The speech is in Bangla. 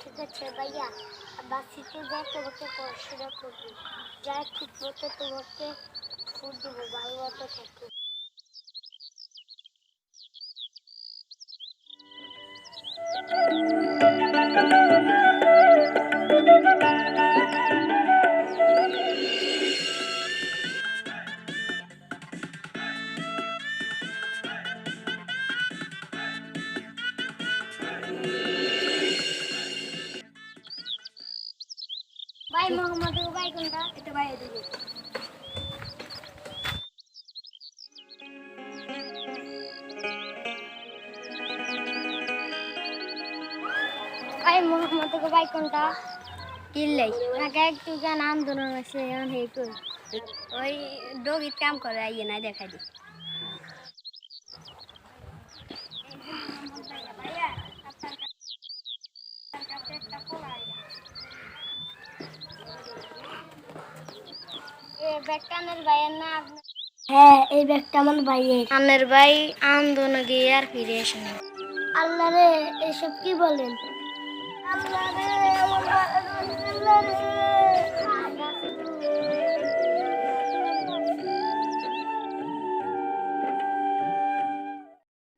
ঠিক আছে ভাইয়া বাসিতে যাই তোমাকে পড়াশোনা করবি যাই ঠিক মতো তোমাকে ফুল দেবো ভালো মতো থাকব Thank you. ভাই মোহাম্মদ ভাই কোনটা এটা ভাই এদিকে। ভাই মোহাম্মদ ভাই কোনটা কিনলেই আগে একটু গান আন্দোলন আছে এখন হে কই ওই ডগিত কাম করে আইয়ে না দেখাই দি। ব্যাগটানের ভাইয়ের না হ্যাঁ এই ব্যাগটা আমার ভাইয়ের। আনের ভাই আন্দোলন গিয়ে আর ফিরে আসে না। আল্লাহ রে এসব কি বলেন? আল্লাহ রে আমার